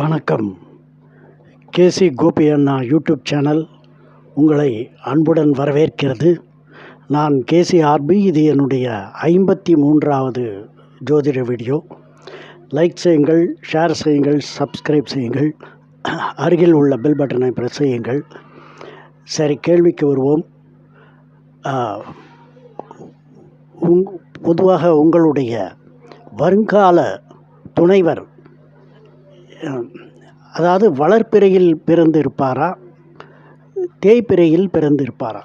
வணக்கம். கேசி கோபி அண்ணா YouTube channel உங்களை அன்புடன் வரவேற்கிறது. நான் கேசி ஆர்பி இது என்னுடைய ஐம்பத்தி மூன்றாவது ஜோதிட வீடியோ. லைக் செய்யுங்கள் ஷேர் செய்யுங்கள் சப்ஸ்கிரைப் செய்யுங்கள். அருகில் உள்ள பெல் பட்டனை ப்ரெஸ் செய்யுங்கள். சரி கேள்விக்கு வருவோம். உங் பொதுவாக உங்களுடைய வருங்கால துணைவர் அதாவது வளர்ப்பிறையில் பிறந்திருப்பாரா? தேய்பிறையில் பிறந்திருப்பாரா?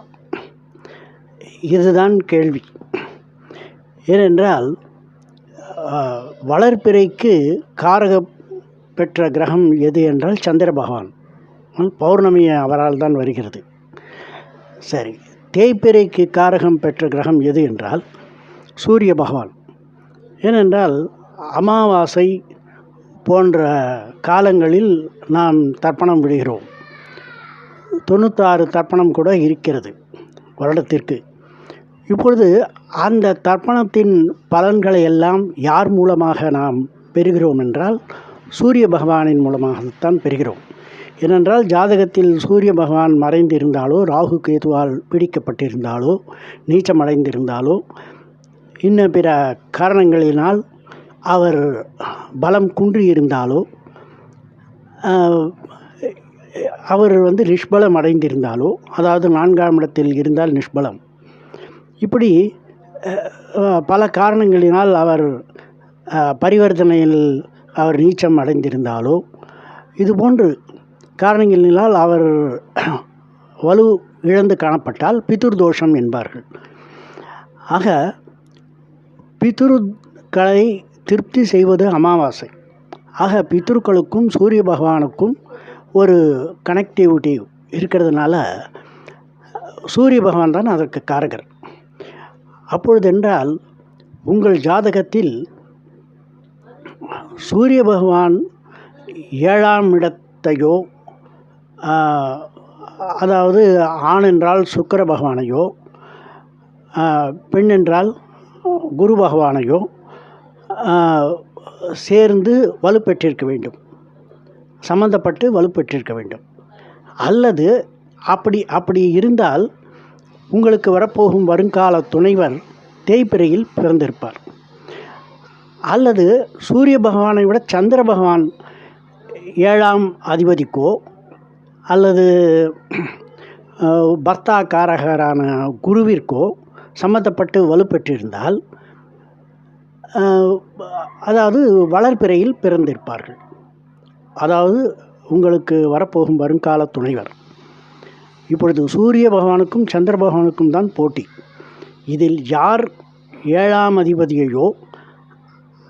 இதுதான் கேள்வி. ஏனென்றால் வளர்ப்பிறைக்கு காரக பெற்ற கிரகம் எது என்றால் சந்திர பகவான். பௌர்ணமி அவரால் தான் வருகிறது. சரி தேய்பிறைக்கு காரகம் பெற்ற கிரகம் எது என்றால் சூரிய பகவான். ஏனென்றால் அமாவாசை போன்ற காலங்களில் நாம் தர்ப்பணம் விடுகிறோம். தொண்ணூற்றாறு தர்ப்பணம் கூட இருக்கிறது வருடத்திற்கு. இப்பொழுது அந்த தர்ப்பணத்தின் பலன்களை எல்லாம் யார் மூலமாக நாம் பெறுகிறோம் என்றால் சூரிய பகவானின் மூலமாகத்தான் பெறுகிறோம். ஏனென்றால் ஜாதகத்தில் சூரிய பகவான் மறைந்திருந்தாலோ ராகு கேதுவால் பிடிக்கப்பட்டிருந்தாலோ நீச்சமடைந்திருந்தாலோ இன்ன பிற காரணங்களினால் அவர் பலம் குன்றியிருந்தாலோ அவர் வந்து நிஷ்பலம் அடைந்திருந்தாலோ அதாவது நான்காம் இடத்தில் இருந்தால் நிஷ்பலம். இப்படி பல காரணங்களினால் அவர் பரிவர்த்தனையில் அவர் நீச்சம் அடைந்திருந்தாலோ இதுபோன்று காரணங்களினால் அவர் வலு இழந்து காணப்பட்டால் பிதுர் தோஷம் என்பார்கள். ஆக கலை திருப்தி செய்வது அமாவாசை. ஆக பித்ருக்களுக்கும் சூரிய பகவானுக்கும் ஒரு கனெக்டிவிட்டி இருக்கிறதுனால சூரிய பகவான் தான் அதற்கு காரகர். அப்பொழுதென்றால் உங்கள் ஜாதகத்தில் சூரிய பகவான் ஏழாம் இடத்தையோ அதாவது ஆண் என்றால் சுக்கிர பகவானையோ பெண் என்றால் குரு பகவானையோ சேர்ந்து வலுப்பெற்றிருக்க வேண்டும். சம்பந்தப்பட்டு வலுப்பெற்றிருக்க வேண்டும். அல்லது அப்படி அப்படி இருந்தால் உங்களுக்கு வரப்போகும் வருங்கால துணைவர் தேய்பிரையில் பிறந்திருப்பார். அல்லது சூரிய பகவானை விட சந்திர பகவான் ஏழாம் அதிபதிக்கோ அல்லது பர்த்தா காரகரான குருவிற்கோ சம்மந்தப்பட்டு வலுப்பெற்றிருந்தால் பெற்றிருந்தால் அதாவது வளர்பிறையில் பிறந்திருப்பார்கள். அதாவது உங்களுக்கு வரப்போகும் வருங்கால துணைவர். இப்பொழுது சூரிய பகவானுக்கும் சந்திர பகவானுக்கும் தான் போட்டி. இதில் யார் ஏழாம் அதிபதியையோ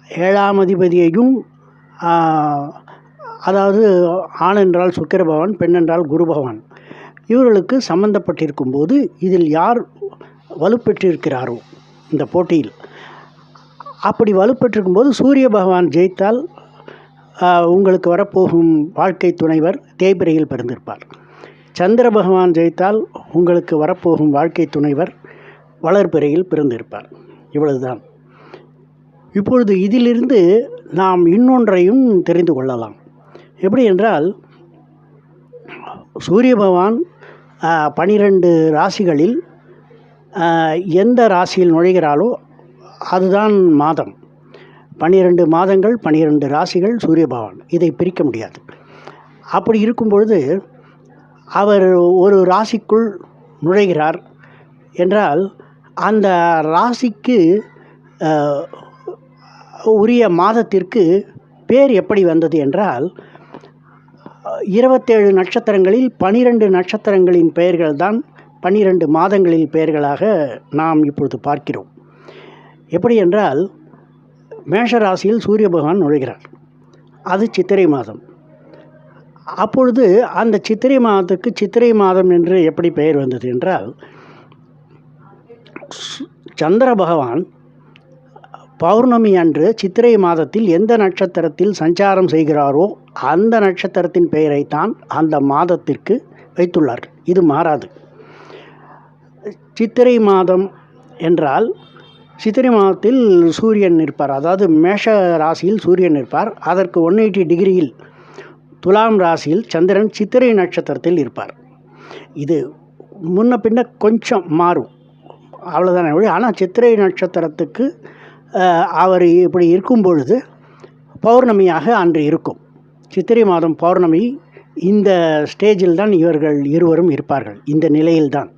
ஏழாம் அதிபதியையும் அதாவது ஆண் என்றால் சுக்கிர பகவான் பெண் என்றால் குரு பகவான். இவர்களுக்கு சம்பந்தப்பட்டிருக்கும் போது இதில் யார் வலுப்பெற்றிருக்கிறாரோ இந்த போட்டியில் அப்படி வலுப்பெற்றிருக்கும் போது சூரிய பகவான் ஜெயித்தால் உங்களுக்கு வரப்போகும் வாழ்க்கை துணைவர் தேய்பிரையில் பிறந்திருப்பார். சந்திர பகவான் ஜெயித்தால் உங்களுக்கு வரப்போகும் வாழ்க்கை துணைவர் வளர்பிறையில் பிறந்திருப்பார். இவ்வளவுதான். இப்பொழுது இதிலிருந்து நாம் இன்னொன்றையும் தெரிந்து கொள்ளலாம். எப்படி என்றால் சூரிய பகவான் பனிரெண்டு ராசிகளில் எந்த ராசியில் நுழைகிறாரோ அதுதான் மாதம். பன்னிரெண்டு மாதங்கள் பன்னிரெண்டு ராசிகள் சூரிய பகவான். இதை பிரிக்க முடியாது. அப்படி இருக்கும் பொழுது அவர் ஒரு ராசிக்குள் நுழைகிறார் என்றால் அந்த ராசிக்கு உரிய மாதத்திற்கு பேர் எப்படி வந்தது என்றால் இருபத்தேழு நட்சத்திரங்களில் பனிரெண்டு நட்சத்திரங்களின் பெயர்கள் தான் பன்னிரெண்டு மாதங்களில் பெயர்களாக நாம் இப்பொழுது பார்க்கிறோம். எப்படி என்றால் மேஷ ராசியில் சூரிய பகவான் நுழைகிறார். அது சித்திரை மாதம். அப்பொழுது அந்த சித்திரை மாதத்துக்கு சித்திரை மாதம் என்று எப்படி பெயர் வந்தது என்றால் சு- சந்திர பகவான் பௌர்ணமி அன்று சித்திரை மாதத்தில் எந்த நட்சத்திரத்தில் சஞ்சாரம் செய்கிறாரோ அந்த நட்சத்திரத்தின் பெயரைத்தான் அந்த மாதத்திற்கு வைத்துள்ளார்கள் இது மாறாது. சித்திரை மாதம் என்றால் சித்திரை மாதத்தில் சூரியன் இருப்பார் அதாவது மேஷ ராசியில் சூரியன் இருப்பார் அதற்கு ஒன் எயிட்டி டிகிரியில் துலாம் ராசியில் சந்திரன் சித்திரை நட்சத்திரத்தில் இருப்பார். இது முன்ன பின்ன கொஞ்சம் மாறும். அவ்வளோதானே வழி ஆனால் சித்திரை நட்சத்திரத்துக்கு அவர் இப்படி இருக்கும் பொழுது பௌர்ணமியாக அன்று இருக்கும். சித்திரை மாதம் பௌர்ணமி இந்த ஸ்டேஜில் தான் இவர்கள் இருவரும் இருப்பார்கள். இந்த நிலையில்தான்.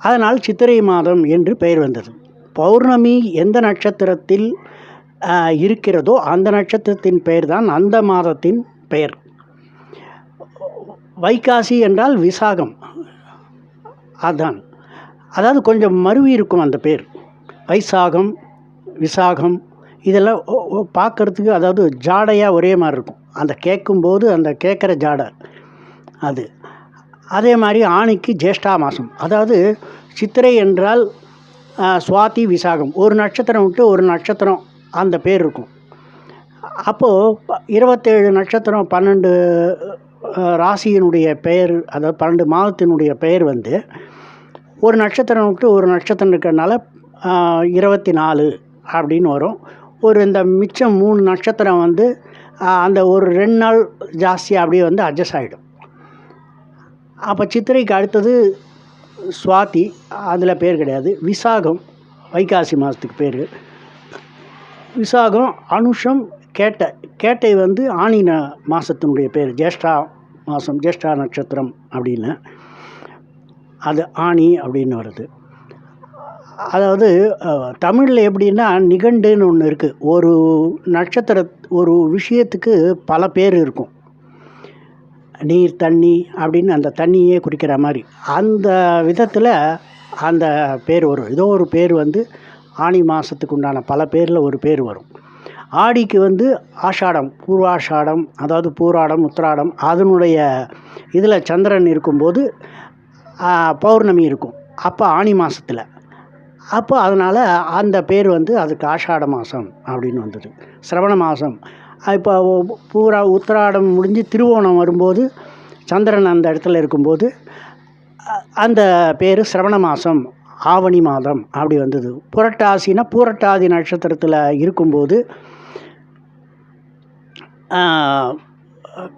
அதனால் சித்திரை மாதம் என்று பெயர் வந்தது. பௌர்ணமி எந்த நட்சத்திரத்தில் இருக்கிறதோ அந்த நட்சத்திரத்தின் பெயர் தான் அந்த மாதத்தின் பெயர். வைகாசி என்றால் விசாகம். அதான். அதாவது கொஞ்சம் மருவி இருக்கும் அந்த பேர். வைசாகம் விசாகம் இதெல்லாம் பார்க்குறதுக்கு பார்க்கறதுக்கு அதாவது ஜாடையாக ஒரே மாதிரி இருக்கும். அந்த கேட்கும்போது அந்த கேட்குற ஜாடை அது. அதே மாதிரி ஆணிக்கு ஜேஷ்டா மாதம் அதாவது சித்திரை என்றால் சுவாதி விசாகம். ஒரு நட்சத்திரம் விட்டு ஒரு நட்சத்திரம் அந்த பேர் இருக்கும். அப்போது இருபத்தேழு நட்சத்திரம் பன்னெண்டு ராசியினுடைய பெயர் அதாவது பன்னெண்டு மாதத்தினுடைய பெயர் வந்து ஒரு நட்சத்திரம் விட்டு ஒரு நட்சத்திரம் இருக்கிறதுனால இருபத்தி நாலு அப்படின்னு வரும். ஒரு இந்த மிச்சம் மூணு நட்சத்திரம் வந்து அந்த ஒரு ரெண்டு நாள் ஜாஸ்தியாக அப்படியே வந்து அட்ஜஸ்ட் ஆகிடும் அப்போ சித்திரைக்கு அடுத்தது சுவாதி அதில் பேர் கிடையாது. விசாகம் வைகாசி மாதத்துக்கு பேர். விசாகம் அனுஷம் கேட்டை கேட்டை வந்து ஆணின மாதத்தினுடைய பேர். ஜேஷ்டா மாதம் ஜேஷ்டா நட்சத்திரம் அப்படின்னு. அது ஆணி அப்படின்னு வருது. அதாவது தமிழில் எப்படின்னா நிகண்டுன்னு ஒன்று இருக்குது ஒரு நட்சத்திர ஒரு விஷயத்துக்கு பல பேர் இருக்கும். நீர் தண்ணி அப்படின்னு அந்த தண்ணியே குறிக்கிற மாதிரி. அந்த விதத்தில் அந்த பேர் வரும். ஏதோ ஒரு பேர் வந்து ஆனி மாதத்துக்கு உண்டான பல பேரில் ஒரு பேர் வரும். ஆடிக்கு வந்து ஆஷாடம் பூர்வாஷாடம் அதாவது பூராடம் உத்திராடம் அதனுடைய இதில் சந்திரன் இருக்கும்போது பௌர்ணமி இருக்கும். அப்போ ஆனி மாதத்தில் அப்போ அதனால் அந்த பேர் வந்து அதுக்கு ஆஷாட மாதம் அப்படின்னு வந்தது. சிரவண மாதம் இப்போ பூரா உத்திராடம் முடிஞ்சு திருவோணம் வரும்போது சந்திரன் அந்த இடத்துல இருக்கும்போது அந்த பேர் சிரவண மாதம் ஆவணி மாதம் அப்படி வந்தது. புரட்டாசினா பூரட்டாதி நட்சத்திரத்தில் இருக்கும்போது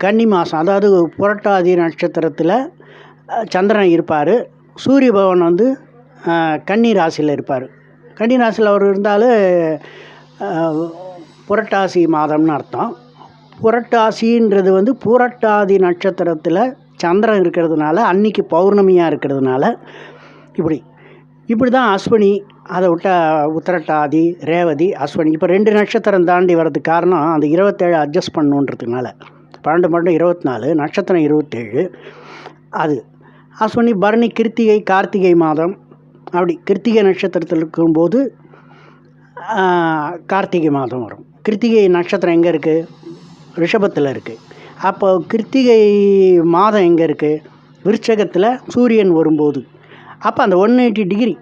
கன்னி மாதம் அதாவது புரட்டாதி நட்சத்திரத்தில் சந்திரன் இருப்பார். சூரிய பகவான் வந்து கன்னி ராசியில் இருப்பார். கன்னி ராசியில் அவர் இருந்தாலும் புரட்டாசி மாதம்னு அர்த்தம். புரட்டாசின்றது வந்து புரட்டாதி நட்சத்திரத்தில் சந்திரன் இருக்கிறதுனால அன்னைக்கு பௌர்ணமியாக இருக்கிறதுனால இப்படி. இப்படி தான் அஸ்வினி அதை விட்டால் உத்திரட்டாதி ரேவதி அஸ்வினி இப்போ ரெண்டு நட்சத்திரம் தாண்டி வர்றதுக்கு காரணம் அந்த இருபத்தேழு அட்ஜஸ்ட் பண்ணுன்றதுனால. பன்னெண்டு பன்னெண்டு இருபத்தி நாலு நட்சத்திரம் இருபத்தேழு அது. அஸ்வினி பரணி கிருத்திகை கார்த்திகை மாதம். அப்படி கிருத்திகை நட்சத்திரத்தில் இருக்கும்போது கார்த்திகை மாதம் வரும். கிருத்திகை நட்சத்திரம் எங்கே இருக்குது ரிஷபத்தில் இருக்குது அப்போ கிருத்திகை மாதம் எங்கே இருக்குது விருச்சகத்தில் சூரியன் வரும்போது. அப்போ அந்த ஒன் எயிட்டி டிகிரி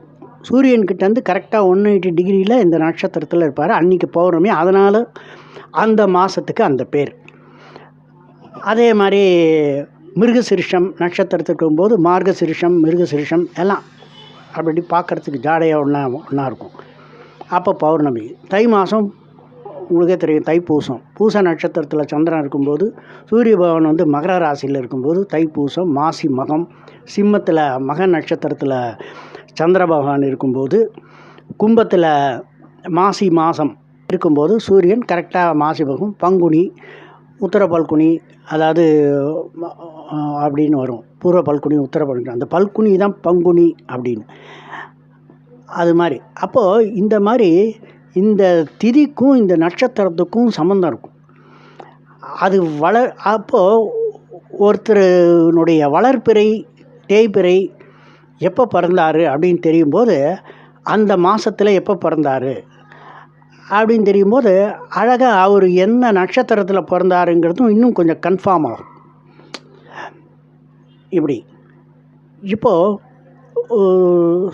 சூரியன்கிட்டேருந்து கரெக்டாக ஒன் எயிட்டி டிகிரியில் இந்த நட்சத்திரத்தில் இருப்பார். அன்றைக்கி பௌர்ணமி. அதனால் அந்த மாதத்துக்கு அந்த பேர். அதே மாதிரி மிருகசிருஷம் நட்சத்திரத்துக்கும் போது மார்கசிருஷம் மிருகசிருஷம் எல்லாம் அப்படி பார்க்குறதுக்கு ஜாடையாக ஒன்றா ஒன்றா இருக்கும். அப்போ பௌர்ணமி. தை மாதம் உங்களுக்கே தெரியும் தைப்பூசம். பூச நட்சத்திரத்தில் சந்திரன் இருக்கும்போது சூரிய பகவான் வந்து மகர ராசியில் இருக்கும்போது தைப்பூசம் மாசி மகம் சிம்மத்தில் மக நட்சத்திரத்தில் சந்திர பகவான் இருக்கும்போது கும்பத்தில் மாசி மாதம் இருக்கும்போது சூரியன் கரெக்டாக மாசி பகம் பங்குனி உத்தர பல்குனி அதாவது அப்படின்னு வரும். பூர்வ பல்குனி உத்தர பல்குனி அந்த பல்குனி தான் பங்குனி அப்படின்னு. அது மாதிரி. அப்போது இந்த மாதிரி இந்த திதிக்கும் இந்த நட்சத்திரத்துக்கும் சம்மந்தம் இருக்கும். அது வளர் அப்போது ஒருத்தருனுடைய வளர்ப்பிறை தேய்பிறை எப்போ பிறந்தாரு அப்படின்னு தெரியும்போது அந்த மாதத்தில் எப்போ பிறந்தாரு அப்படின்னு தெரியும்போது அழகாக அவர் என்ன நட்சத்திரத்தில் பிறந்தாருங்கிறதும் இன்னும் கொஞ்சம் கன்ஃபார்ம் ஆகும். இப்படி. இப்போது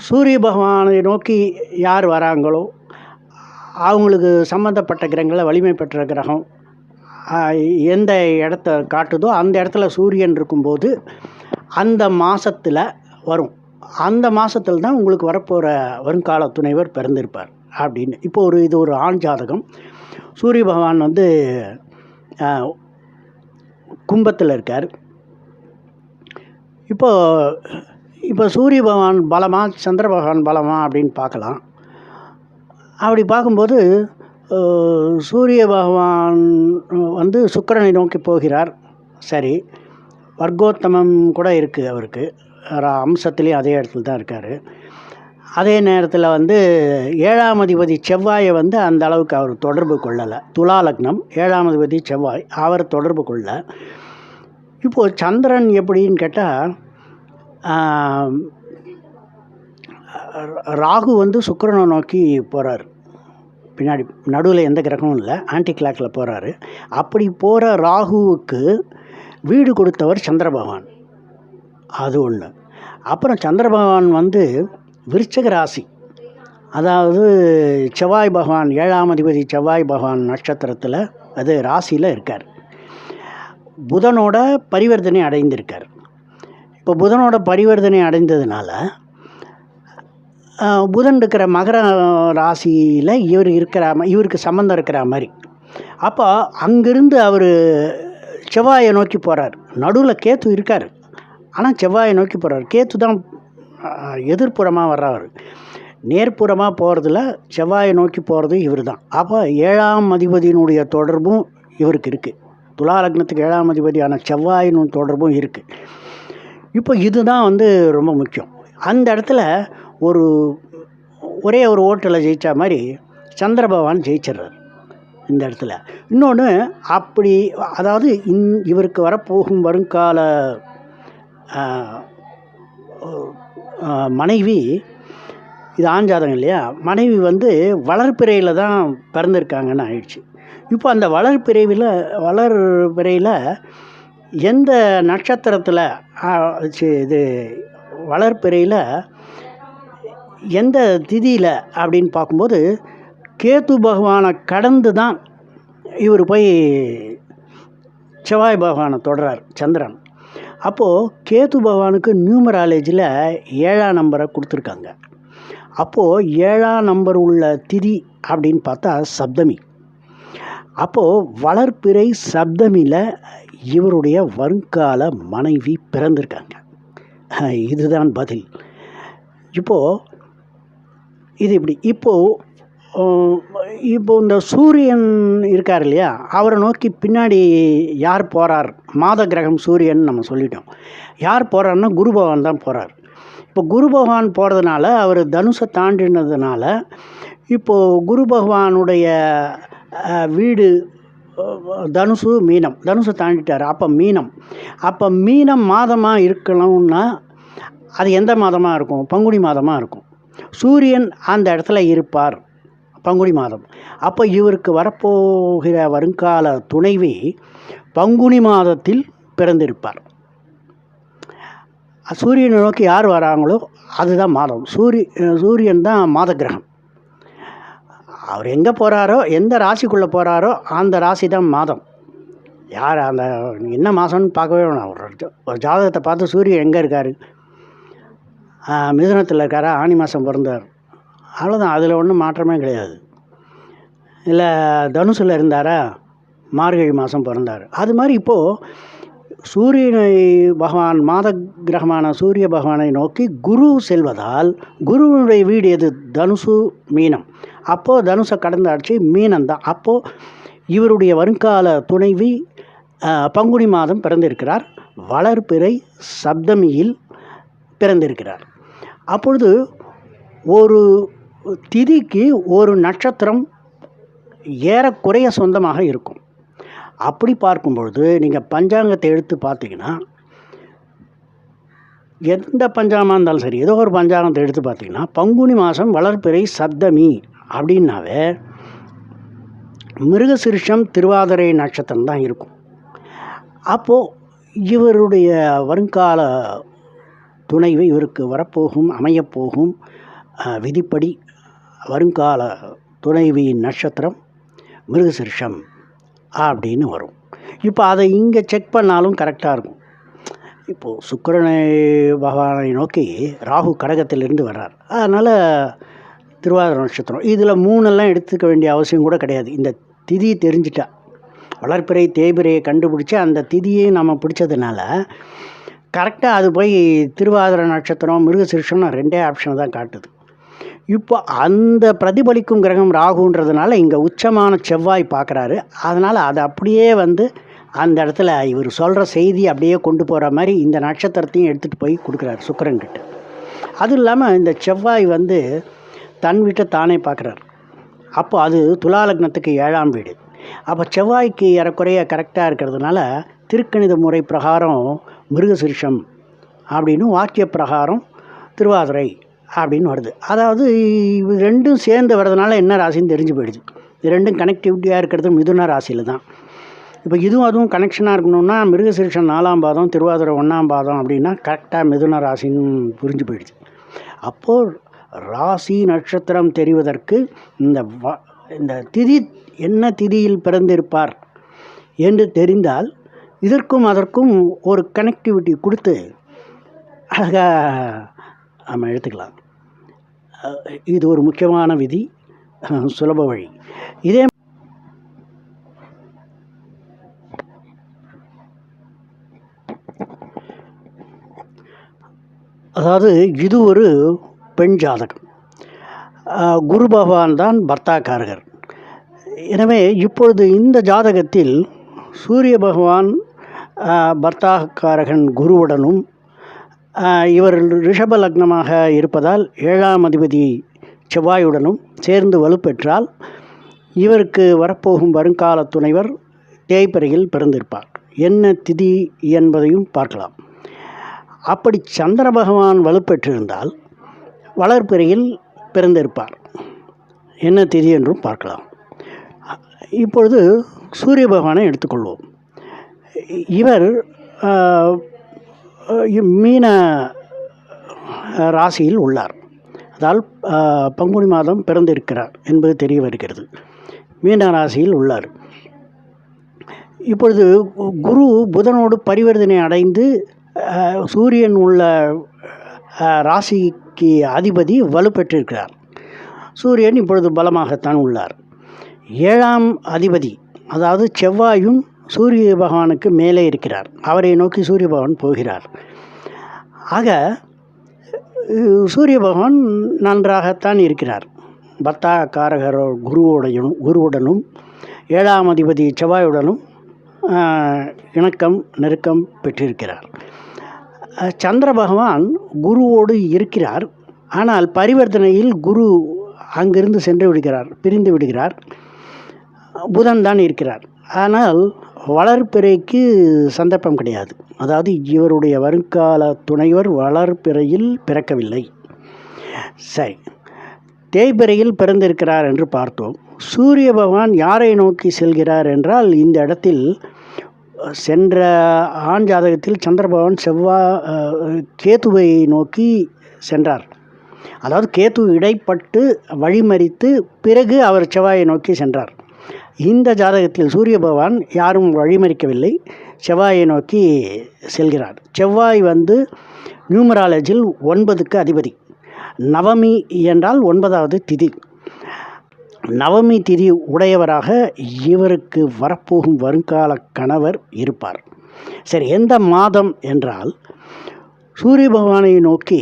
சூரிய பகவானை நோக்கி யார் வராங்களோ அவங்களுக்கு சம்மந்தப்பட்ட கிரகங்களை வலிமை பெற்ற கிரகம் எந்த இடத்த காட்டுதோ அந்த இடத்துல சூரியன் இருக்கும்போது அந்த மாதத்தில் வரும். அந்த மாதத்தில் தான் உங்களுக்கு வரப்போகிற வருங்கால துணைவர் பிறந்திருப்பார் அப்படின்னு. இப்போ ஒரு இது ஒரு ஆண் ஜாதகம். சூரிய பகவான் வந்து கும்பத்தில் இருக்கார். இப்போது இப்போ சூரிய பகவான் பலமா சந்திர பகவான் பலமா அப்படின்னு பார்க்கலாம். அப்படி பார்க்கும்போது சூரிய பகவான் வந்து சுக்கிரனை நோக்கி போகிறார். சரி வர்க்கோத்தமம் கூட இருக்குது அவருக்கு. அம்சத்துலேயும் அதே இடத்துல தான் இருக்கார். அதே நேரத்தில் வந்து ஏழாம் அதிபதி செவ்வாயை வந்து அந்த அளவுக்கு அவர் தொடர்பு கொள்ளலை. துலா லக்னம் ஏழாம் அதிபதி செவ்வாய் அவர் தொடர்பு கொள்ள இப்போது சந்திரன் எப்படின்னு கேட்டால் ராகு வந்து சுக்கரனை நோக்கி போகிறார் பின்னாடி நடுவில் எந்த கிரகமும் இல்லை. ஆன்டி கிளாக்கில் போகிறாரு அப்படி போகிற ராகுவுக்கு வீடு கொடுத்தவர் சந்திர பகவான். அது ஒன்று அப்புறம் சந்திர பகவான் வந்து விருச்சக ராசி. அதாவது செவ்வாய் பகவான் ஏழாம் அதிபதி செவ்வாய் பகவான் நட்சத்திரத்தில் அது ராசியில் இருக்கார். புதனோட பரிவர்த்தனை அடைந்திருக்கார். இப்போ புதனோட பரிவர்த்தனை அடைந்ததுனால புதன் இருக்கிற மகர ராசியில் இவர் இருக்கிற இவருக்கு சம்மந்தம் இருக்கிற மாதிரி. அப்போ அங்கிருந்து அவர் செவ்வாயை நோக்கி போகிறார் நடுவில் கேத்து இருக்கார். ஆனால் செவ்வாயை நோக்கி போகிறார் கேத்து தான் எதிர்ப்புறமாக வர்றவர். நேர்ப்புறமாக போகிறதுல செவ்வாயை நோக்கி போகிறது இவர் தான். அப்போ ஏழாம் அதிபதியினுடைய தொடர்பும் இவருக்கு இருக்குது துலா லக்னத்துக்கு ஏழாம் அதிபதியான செவ்வாயின் தொடர்பும் இருக்குது இப்போ இதுதான் வந்து ரொம்ப முக்கியம். அந்த இடத்துல ஒரு ஒரே ஒரு ஓட்டில் ஜெயித்த மாதிரி சந்திரபவான் ஜெயிச்சிடுறார் இந்த இடத்துல. இன்னொன்று அப்படி அதாவது இந் இவருக்கு வரப்போகும் வருங்கால மனைவி இது ஆஞ்சாதகம் இல்லையா? மனைவி வந்து வளர்ப்பிறையில் தான் பிறந்திருக்காங்கன்னு ஆயிடுச்சு. இப்போ அந்த வளர்ப்பிறைவில் வளர்ப்பிறையில் எந்த நட்சத்திரத்தில் இது வளர்ப்பிறையில் எந்த திதியில் அப்படின்னு பார்க்கும்போது கேத்து பகவானை கடந்து தான் இவர் போய் செவ்வாய் பகவானை தொடரார் சந்திரன். அப்போது கேத்து பகவானுக்கு நியூமராலஜியில் ஏழாம் நம்பரை கொடுத்துருக்காங்க. அப்போது ஏழாம் நம்பர் உள்ள திதி அப்படின்னு பார்த்தா சப்தமி. அப்போது வளர்ப்பிறை சப்தமியில் இவருடைய வருங்கால மனைவி பிறந்திருக்காங்க. இதுதான் பதில். இப்போது இது இப்படி. இப்போது இப்போ இந்த சூரியன் இருக்கார் இல்லையா? அவரை நோக்கி பின்னாடி யார் போகிறார் மாத கிரகம் சூரியன் நம்ம சொல்லிட்டோம். யார் போகிறாருன்னா குரு பகவான் தான் போகிறார் இப்போ குரு பகவான் போகிறதுனால அவர் தனுஷை தாண்டினதுனால இப்போது குரு பகவானுடைய வீடு தனுசு மீனம். தனுசு தாண்டிட்டார். அப்போ மீனம். அப்போ மீனம் மாதமாக இருக்கணும்னா அது எந்த மாதமாக இருக்கும்? பங்குனி மாதமாக இருக்கும். சூரியன் அந்த இடத்துல இருப்பார். பங்குனி மாதம். அப்போ இவருக்கு வரப்போகிற வருங்கால துணைவி பங்குனி மாதத்தில் பிறந்திருப்பார். சூரியனை நோக்கி யார் வராங்களோ அதுதான் மாதம். சூரிய சூரியன் தான் மாத கிரகம். அவர் எங்கே போகிறாரோ எந்த ராசிக்குள்ளே போகிறாரோ அந்த ராசி தான் மாதம். யார் அந்த என்ன மாதம்னு பார்க்கவே வேணாம். ஒரு ஒரு ஜாதகத்தை பார்த்து சூரியன் எங்கே இருக்கார்? மிதுனத்தில் இருக்காரா? ஆனி மாதம் பிறந்தார். அவ்வளோதான் அதில் ஒன்றும் மாற்றமே கிடையாது. இல்லை தனுசில் இருந்தாரா? மார்கழி மாதம் பிறந்தார். அது மாதிரி இப்போது சூரியனை பகவான் மாத கிரகமான சூரிய பகவானை நோக்கி குரு செல்வதால் குருவுடைய வீடு எது? தனுசு மீனம். அப்போது தனுசை கடந்தாச்சு மீனம் தான். அப்போது இவருடைய வருங்கால துணைவி பங்குனி மாதம் பிறந்திருக்கிறார். வளர்பிறை சப்தமியில் பிறந்திருக்கிறார். அப்பொழுது ஒரு திதிக்கு ஒரு நட்சத்திரம் ஏறக்குறைய சொந்தமாக இருக்கும். அப்படி பார்க்கும் பொழுது நீங்கள் பஞ்சாங்கத்தை எடுத்து பார்த்தீங்கன்னா எந்த பஞ்சாங்கமாக இருந்தாலும் சரி ஏதோ ஒரு பஞ்சாங்கத்தை எடுத்து பார்த்தீங்கன்னா பங்குனி மாதம் வளர்பிறை சப்தமி அப்படின்னாவே மிருகசிருஷம் திருவாதிரை நட்சத்திரம் தான் இருக்கும். அப்போது இவருடைய வருங்கால துணைவு இவருக்கு வரப்போகும் அமையப்போகும் விதிப்படி வருங்கால துணைவியின் நட்சத்திரம் மிருகசிருஷம் அப்படின்னு வரும். இப்போ அதை இங்கே செக் பண்ணாலும் கரெக்டாக இருக்கும். இப்போது சுக்கரனை பகவானை நோக்கி ராகு கடகத்திலிருந்து வர்றார். அதனால் திருவாதிரை நட்சத்திரம். இதில் மூணெல்லாம் எடுத்துக்க வேண்டிய அவசியம் கூட கிடையாது. இந்த திதி தெரிஞ்சிட்டா. வளர்ப்பிறை தேய்பிறையை கண்டுபிடிச்சி அந்த திதியை நம்ம பிடிச்சதுனால கரெக்டாக அது போய் திருவாதிரை நட்சத்திரம் மிருகசிருஷம் ரெண்டே ஆப்ஷன் தான் காட்டுது. இப்போ அந்த பிரதிபலிக்கும் கிரகம் ராகுன்றதுனால இங்கே உச்சமான செவ்வாய் பார்க்குறாரு அதனால் அது அப்படியே வந்து அந்த இடத்துல இவர் சொல்கிற செய்தி அப்படியே கொண்டு போகிற மாதிரி இந்த நட்சத்திரத்தையும் எடுத்துகிட்டு போய் கொடுக்குறாரு சுக்கரன்கிட்ட. அதுவும் இல்லாமல் இந்த செவ்வாய் வந்து தன் வீட்டை தானே பார்க்குறார். அப்போ அது துலா லக்னத்துக்கு ஏழாம் வீடு. அப்போ செவ்வாய்க்கு ஏறக்குறைய கரெக்டாக இருக்கிறதுனால திருக்கணித முறை பிரகாரம் மிருகசிருஷம் அப்படின்னு வாக்கிய பிரகாரம் திருவாதிரை அப்படின்னு வருது. அதாவது இது ரெண்டும் சேர்ந்து வர்றதுனால என்ன ராசின்னு தெரிஞ்சு போயிடுது. இது ரெண்டும் கனெக்டிவிட்டியாக இருக்கிறது மிதுன ராசியில் தான். இப்போ இதுவும் அதுவும் கனெக்ஷனாக இருக்கணும்னா மிருகசிருஷம் நாலாம் பாதம் திருவாதிரை ஒன்றாம் பாதம் அப்படின்னா கரெக்டாக மிதுன ராசின்னு புரிஞ்சு போயிடுச்சு அப்போது ராசி நட்சத்திரம் தெரிவதற்கு இந்த வ இந்த திதி என்ன திதியில் பிறந்திருப்பார் என்று தெரிந்தால் இதற்கும் அதற்கும் ஒரு கனெக்டிவிட்டி கொடுத்து அழகாக நம்ம எடுத்துக்கலாம். இது ஒரு முக்கியமான விதி சுலப வழி. இதே அதாவது இது ஒரு பெண் ஜாதகம். குரு பகவான் தான் பர்த்தாக்காரகர். எனவே இப்பொழுது இந்த ஜாதகத்தில் சூரிய பகவான் பர்த்தாக்காரகன் குருவுடனும் இவர் ரிஷப லக்னமாக இருப்பதால் ஏழாம் அதிபதி செவ்வாயுடனும் சேர்ந்து வலுப்பெற்றால் இவருக்கு வரப்போகும் வருங்கால துணைவர் தேய்பிறையில் பிறந்திருப்பார். என்ன திதி என்பதையும் பார்க்கலாம். அப்படி சந்திர பகவான் வலுப்பெற்றிருந்தால் வளர்ப்பிறையில் பிறந்திருப்பார். என்ன திதி என்றும் பார்க்கலாம். இப்பொழுது சூரிய பகவானை எடுத்துக்கொள்வோம். இவர் மீன ராசியில் உள்ளார். அதால் பங்குனி மாதம் பிறந்திருக்கிறார் என்பது தெரிய வருகிறது. மீன ராசியில் உள்ளார். இப்பொழுது குரு புதனோடு பரிவர்த்தனை அடைந்து சூரியன் உள்ள ராசிக்கு அதிபதி வலுப்பெற்றிருக்கிறார். சூரியன் இப்பொழுது பலமாகத்தான் உள்ளார். ஏழாம் அதிபதி அதாவது செவ்வாயும் சூரிய பகவானுக்கு மேலே இருக்கிறார். அவரை நோக்கி சூரிய பகவான் போகிறார். ஆக சூரிய பகவான் நன்றாகத்தான் இருக்கிறார். பத்தா காரகரோ குருவுடையும் குருவுடனும் ஏழாம் அதிபதி செவ்வாயுடனும் இணக்கம் நெருக்கம் பெற்றிருக்கிறார். சந்திர பகவான் குருவோடு இருக்கிறார். ஆனால் பரிவர்த்தனையில் குரு அங்கிருந்து சென்று விடுகிறார் பிரிந்து விடுகிறார். புதன் தான் இருக்கிறார். ஆனால் வளர்ப்பிறைக்கு சந்தர்ப்பம் கிடையாது. அதாவது இவருடைய வருங்கால துணைவர் வளர்ப்பிறையில் பிறக்கவில்லை. சரி தேய்பிறையில் பிறந்திருக்கிறார் என்று பார்த்தோம். சூரிய பகவான் யாரை நோக்கி செல்கிறார் என்றால் இந்த இடத்தில் சென்ற ஆண் ஜாதகத்தில் சந்திர பகவான் செவ்வா கேத்துவை கேதுவை நோக்கி சென்றார். அதாவது கேது இடைப்பட்டு வழிமறித்து பிறகு அவர் செவ்வாயை நோக்கி சென்றார். இந்த ஜாதகத்தில் சூரிய பகவான் யாரும் வழிமறிக்கவில்லை. செவ்வாயை நோக்கி செல்கிறார். செவ்வாய் வந்து நியூமராலஜியில் ஒன்பதுக்கு அதிபதி. நவமி என்றால் ஒன்பதாவது திதி. நவமி திதி உடையவராக இவருக்கு வரப்போகும் வருங்கால கணவர் இருப்பார். சரி எந்த மாதம் என்றால் சூரிய பகவானை நோக்கி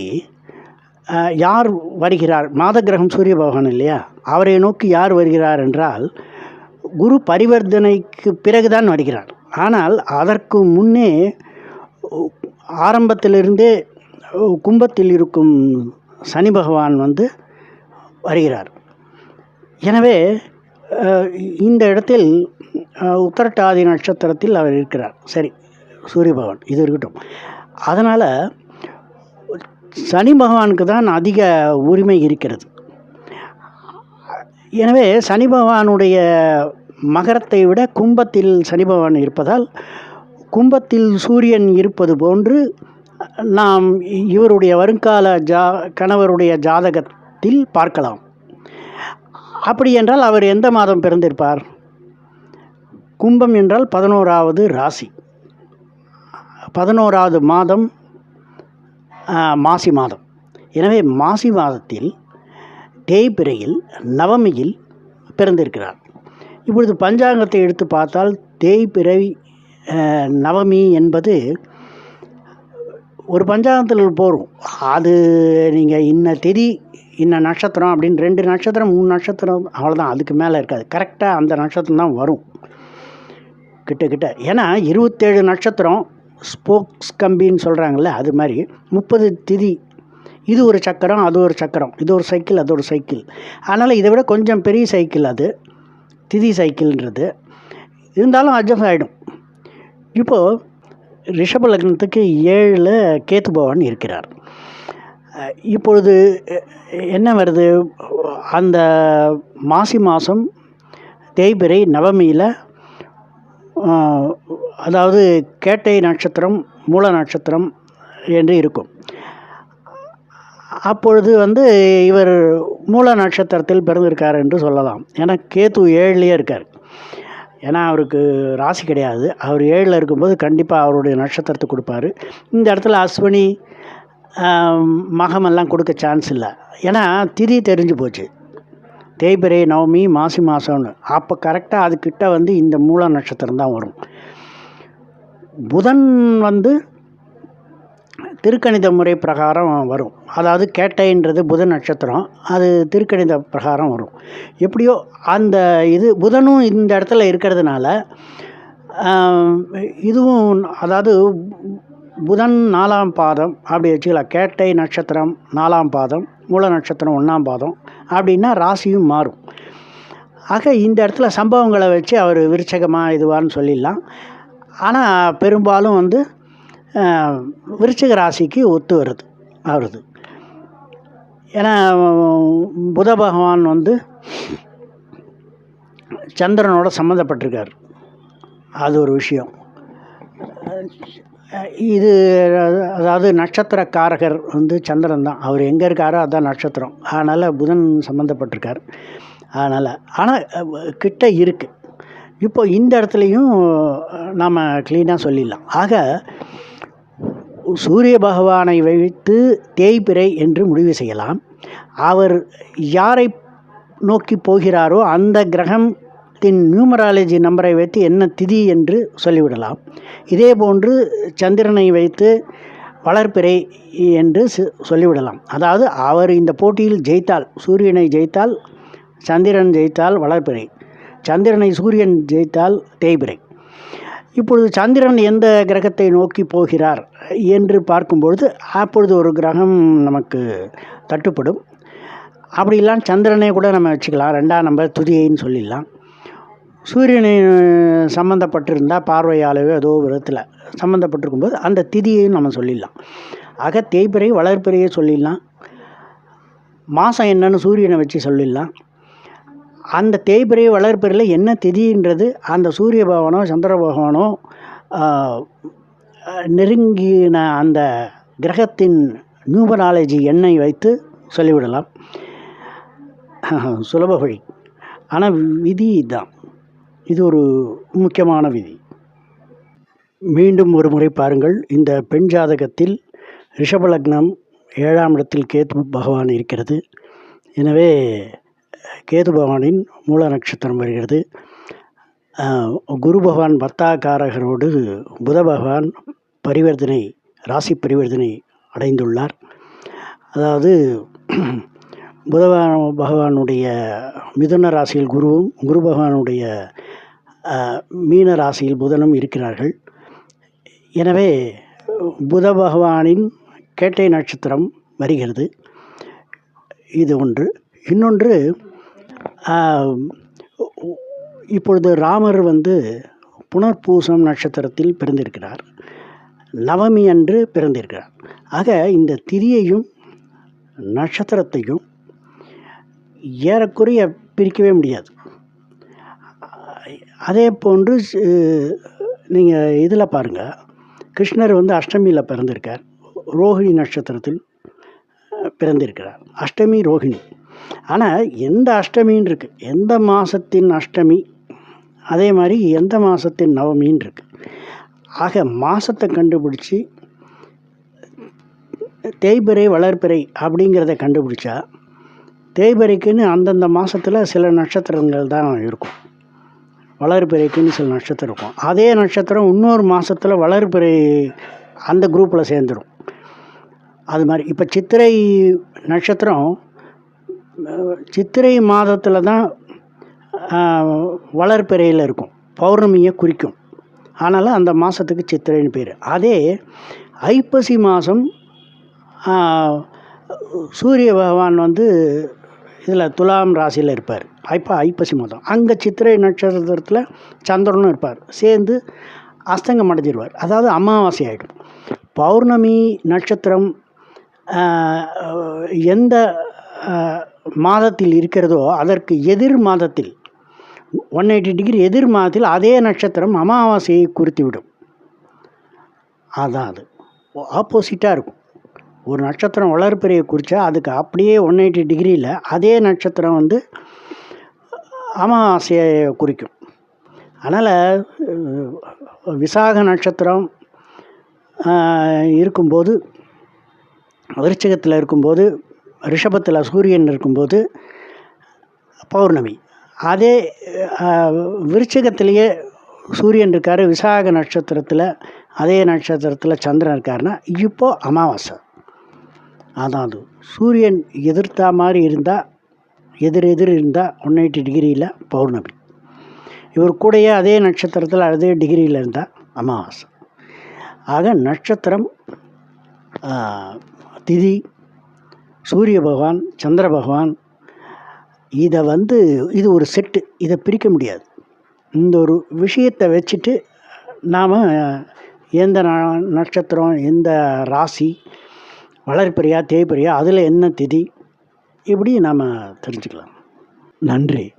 யார் வருகிறார்? மாத கிரகம் சூரிய பகவான் இல்லையா? அவரை நோக்கி யார் வருகிறார் என்றால் குரு பரிவர்த்தனைக்கு பிறகுதான் வருகிறார். ஆனால் அதற்கு முன்னே ஆரம்பத்திலிருந்தே கும்பத்தில் இருக்கும் சனி பகவான் வந்து வருகிறார். எனவே இந்த இடத்தில் உத்தரட்டாதி நட்சத்திரத்தில் அவர் இருக்கிறார். சரி சூரிய பகவான் இது இருக்கட்டும். அதனால் சனி பகவானுக்கு தான் அதிக உரிமை இருக்கிறது. எனவே சனி பகவானுடைய மகரத்தை விட கும்பத்தில் சனி பகவான் இருப்பதால் கும்பத்தில் சூரியன் இருப்பது போன்று நாம் இவருடைய வருங்கால ஜா கணவருடைய ஜாதகத்தில் பார்க்கலாம். அப்படி என்றால் அவர் எந்த மாதம் பிறந்திருப்பார்? கும்பம் என்றால் பதினோராவது ராசி. பதினோராவது மாதம் மாசி மாதம். எனவே மாசி மாதத்தில் தேய்பிறையில் நவமியில் பிறந்திருக்கிறார். இப்பொழுது பஞ்சாங்கத்தை எடுத்து பார்த்தால் தேய்பிறை நவமி என்பது ஒரு பஞ்சாங்கத்தில் போகும் அது நீங்கள் இன்ன திதி இன்ன நட்சத்திரம் அப்படின்னு ரெண்டு நட்சத்திரம் மூணு நட்சத்திரம் அவ்வளோதான் அதுக்கு மேலே இருக்காது. கரெக்டாக அந்த நட்சத்திரம் தான் வரும். கிட்ட கிட்ட. ஏன்னா இருபத்தேழு நட்சத்திரம் ஸ்போக்ஸ் கம்பின்னு சொல்கிறாங்கல்ல அது மாதிரி முப்பது திதி. இது ஒரு சக்கரம் அது ஒரு சக்கரம். இது ஒரு சைக்கிள் அது ஒரு சைக்கிள். அதனால் இதை விட கொஞ்சம் பெரிய சைக்கிள் அது. திதி சைக்கிள்ன்றது. இருந்தாலும் அட்ஜஸ்ட் ஆகிடும் இப்போது ரிஷப லக்னத்துக்கு ஏழில் கேத்து பகவான் இருக்கிறார். இப்பொழுது என்ன வருது? அந்த மாசி மாதம் தேய்பிறை நவமியில் அதாவது கேட்டை நட்சத்திரம் மூல நட்சத்திரம் என்று இருக்கும். அப்பொழுது வந்து இவர் மூல நட்சத்திரத்தில் பிறந்திருக்கார் என்று சொல்லலாம். ஏன்னா கேத்து ஏழுலேயே இருக்கார். ஏன்னா அவருக்கு ராசி கிடையாது. அவர் ஏழில் இருக்கும்போது கண்டிப்பாக அவருடைய நட்சத்திரத்தை கொடுப்பாரு. இந்த இடத்துல அஸ்வினி மகமெல்லாம் கொடுக்க சான்ஸ் இல்லை. ஏன்னா திதி தெரிஞ்சு போச்சு. தேய்பிரை நவமி மாசி மாதம்னு அப்போ கரெக்டாக அதுக்கிட்ட வந்து இந்த மூல நட்சத்திரம் தான் வரும். புதன் வந்து திருக்கணித முறை பிரகாரம் வரும். அதாவது கேட்டைன்றது புதன் நட்சத்திரம் அது திருக்கணித பிரகாரம் வரும். எப்படியோ அந்த இது புதனும் இந்த இடத்துல இருக்கிறதுனால இதுவும் அதாவது புதன் நாலாம் பாதம் அப்படி வச்சுக்கலாம் கேட்டை நட்சத்திரம் நாலாம் பாதம் மூல நட்சத்திரம் ஒன்றாம் பாதம் அப்படின்னா ராசியும் மாறும். ஆக இந்த இடத்துல சம்பவங்களை வச்சு அவர் விருச்சகமாக இதுவான்னு சொல்லிடலாம். ஆனால் பெரும்பாலும் வந்து விருச்சிக ராசிக்கு ஒத்து வருது அவரது. ஏன்னா புத பகவான் வந்து சந்திரனோட சம்மந்தப்பட்டிருக்கார் அது ஒரு விஷயம். இது அதாவது நட்சத்திரக்காரகர் வந்து சந்திரன் தான். அவர் எங்கே இருக்காரோ அதுதான் நட்சத்திரம். அதனால் புதன் சம்மந்தப்பட்டிருக்கார் அதனால் ஆனால் கிட்ட இருக்குது இப்போ இந்த இடத்துலையும் நாம் க்ளீனாக சொல்லிடலாம். ஆக சூரிய பகவானை வைத்து தேய்பிறை என்று முடிவு செய்யலாம். அவர் யாரை நோக்கி போகிறாரோ அந்த கிரகம் தின் நியூமராலஜி நம்பரை வைத்து என்ன திதி என்று சொல்லிவிடலாம். இதே போன்று சந்திரனை வைத்து வளர்பிறை என்று சொல்லிவிடலாம். அதாவது அவர் இந்த போட்டியில் ஜெயித்தால் சூரியனை ஜெயித்தால் சந்திரன் ஜெயித்தால் வளர்பிறை. சந்திரனை சூரியன் ஜெயித்தால் தேய்பிறை. இப்பொழுது சந்திரன் எந்த கிரகத்தை நோக்கி போகிறார் என்று பார்க்கும்பொழுது அப்பொழுது ஒரு கிரகம் நமக்கு தட்டுப்படும். அப்படிலாம் சந்திரனை கூட நம்ம வச்சுக்கலாம். ரெண்டாம் நம்பர் துதியைன்னு சொல்லிடலாம். சூரியனை சம்மந்தப்பட்டிருந்தால் பார்வையாலவே ஏதோ விதத்தில் சம்மந்தப்பட்டிருக்கும்போது அந்த திதியையும் நம்ம சொல்லிடலாம். ஆக தேய்பிறை வளர்பிறையை சொல்லிடலாம். மாதம் என்னன்னு சூரியனை வச்சு சொல்லிடலாம். அந்த தேய்பிறை வளர்ப்பிறையில் என்ன திதின்றது அந்த சூரிய பகவானோ சந்திர பகவானோ நெருங்கின அந்த கிரகத்தின் நியூமராலஜி எண்ணை வைத்து சொல்லிவிடலாம். சுலப வழி. ஆனால் விதி தான் இது ஒரு முக்கியமான விதி. மீண்டும் ஒரு முறை பாருங்கள். இந்த பெண் ஜாதகத்தில் ரிஷபலக்னம் ஏழாம் இடத்தில் கேது பகவான் இருக்கிறது. எனவே கேது பகவானின் மூல நட்சத்திரம் வருகிறது. குரு பகவான் பர்த்தாகாரகரோடு புத பகவான் பரிவர்த்தனை ராசி பரிவர்த்தனை அடைந்துள்ளார். அதாவது புத பகவானுடைய மிதுன ராசியில் குருவும் குரு பகவானுடைய மீன ராசியில் புதனும் இருக்கிறார்கள். எனவே புத பகவானின் கேட்டை நட்சத்திரம் வருகிறது. இது ஒன்று. இன்னொன்று இப்பொழுது ராமர் வந்து புனர்பூசம் நட்சத்திரத்தில் பிறந்திருக்கிறார். நவமி அன்று பிறந்திருக்கிறார். ஆக இந்த திரியையும் நட்சத்திரத்தையும் ஏறக்குறைய பிரிக்கவே முடியாது. அதே போன்று நீங்கள் இதில் பாருங்கள் கிருஷ்ணர் வந்து அஷ்டமியில் பிறந்திருக்கார். ரோஹிணி நட்சத்திரத்தில் பிறந்திருக்கிறார். அஷ்டமி ரோஹிணி. ஆனால் எந்த அஷ்டமின்னு இருக்குது எந்த மாதத்தின் அஷ்டமி? அதே மாதிரி எந்த மாதத்தின் நவமின்னு இருக்குது ஆக மாதத்தை கண்டுபிடிச்சி தேய்பிறை வளர்ப்பிறை அப்படிங்கிறத கண்டுபிடிச்சா தேய்பிறைக்குன்னு அந்தந்த மாதத்தில் சில நட்சத்திரங்கள் தான் இருக்கும். வளர்பிறைக்குன்னு சில நட்சத்திரம் இருக்கும். அதே நட்சத்திரம் இன்னொரு மாதத்தில் வளர்பிறை அந்த குரூப்பில் சேர்ந்துடும் அது மாதிரி இப்போ சித்திரை நட்சத்திரம் சித்திரை மாதத்தில் தான் வளர்பிறையில் இருக்கும். பௌர்ணமியை குறிக்கும். அதனால் அந்த மாதத்துக்கு சித்திரைன்னு பேர். அதே ஐப்பசி மாதம் சூரிய பகவான் வந்து இதில் துலாம் ராசியில் இருப்பார். ஐப்ப ஐப்பசி மாதம். அங்கே சித்திரை நட்சத்திரத்தில் சந்திரனும் இருப்பார். சேர்ந்து அஸ்தங்கம் அடைஞ்சிருவார். அதாவது அமாவாசை ஆகிடும் பௌர்ணமி நட்சத்திரம் எந்த மாதத்தில் இருக்கிறதோ அதற்கு எதிர் மாதத்தில் ஒன் எயிட்டி டிகிரி எதிர் மாதத்தில் அதே நட்சத்திரம் அமாவாசையை குறித்துவிடும். அதான் அது. ஆப்போசிட்டாக இருக்கும். ஒரு நட்சத்திரம் வளர்பிறையை குறித்தா அதுக்கு அப்படியே ஒன் எயிட்டி டிகிரியில் அதே நட்சத்திரம் வந்து அமாவாசையை குறிக்கும். அதனால் விசாக நட்சத்திரம் இருக்கும்போது விருச்சகத்தில் இருக்கும்போது ரிஷபத்தில் சூரியன் இருக்கும்போது பௌர்ணமி. அதே விருச்சகத்திலேயே சூரியன் இருக்கார் விசாக நட்சத்திரத்தில் அதே நட்சத்திரத்தில் சந்திரன் இருக்காருன்னா இப்போது அமாவாசை. அதான் அது சூரியன் எதிர்த்தா மாதிரி இருந்தால் எதிர் எதிர் இருந்தால் ஒன் எயிட்டி டிகிரியில் பௌர்ணமி. இவர் கூடயே அதே நட்சத்திரத்தில் அதே டிகிரியில் இருந்தால் அமாவாசை. ஆக நட்சத்திரம் திதி சூரிய பகவான் சந்திர பகவான் இதை வந்து இது ஒரு செட்டு இதை பிரிக்க முடியாது. இந்த ஒரு விஷயத்தை வச்சுட்டு நாம் எந்த நட்சத்திரம் எந்த ராசி வளர்பிறையா தேய்பிறையா அதில் என்ன திதி? இப்படி நாம் தெரிஞ்சுக்கலாம். நன்றி.